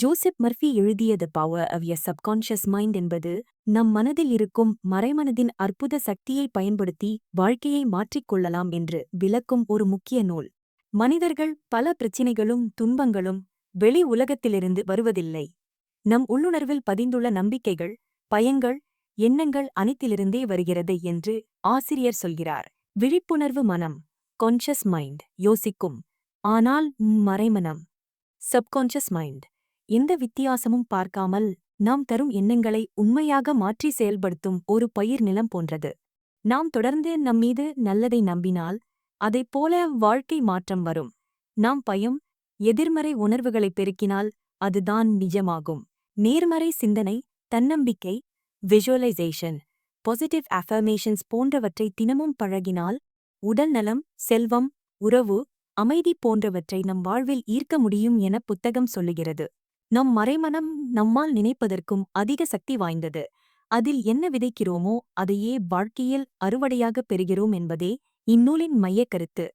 Joseph Murphy எழுதிய the power of a subconscious mind என்பது நம் மனதில் இருக்கும் மறைமனதின் அற்புத சக்தியை பயன்படுத்தி வாழ்க்கையை மாற்றிக்கொள்ளலாம் என்று விளக்கும் ஒரு முக்கிய நூல். மனிதர்கள் பல பிரச்சினைகளும் துன்பங்களும் வெளி உலகத்திலிருந்து வருவதில்லை. நம் உள்ளுணர்வில் பதிந்துள்ள நம்பிக்கைகள் பயங்கள் எண்ணங்கள் அனைத்திலிருந்தே வருகிறது என்று ஆசிரியர் சொல்கிறார். விழிப்புணர்வு மனம் கான்ஷியஸ் மைண்ட் யோசிக்கும். ஆனால் மறைமனம் சப்கான்ஷியஸ் மைண்ட் எந்த வித்தியாசமும் பார்க்காமல் நாம் தரும் எண்ணங்களை உண்மையாக மாற்றி செயல்படுத்தும் ஒரு பயிர் நிலம் போன்றது. நாம் தொடர்ந்து நம்மீது நல்லதை நம்பினால் அதைப் போல வாழ்க்கை மாற்றம் வரும். நாம் பயம் எதிர்மறை உணர்வுகளை பெருக்கினால் அதுதான் நிஜமாகும். நேர்மறை சிந்தனை தன்னம்பிக்கை விஷுவலைசேஷன் பாசிட்டிவ் அஃபர்மேஷன்ஸ் போன்றவற்றை தினமும் பழகினால் உடல் நலம் செல்வம் உறவு அமைதி போன்றவற்றை நம் வாழ்வில் ஈர்க்க முடியும் என புத்தகம் சொல்லுகிறது. நம் மறைமனம் நம்மால் நினைப்பதற்கும் அதிக சக்தி வாய்ந்தது. அதில் என்ன விதைக்கிறோமோ அதையே வாழ்க்கையில் அறுவடையாகப் பெறுகிறோம் என்பதே இந்நூலின் மையக் கருத்து.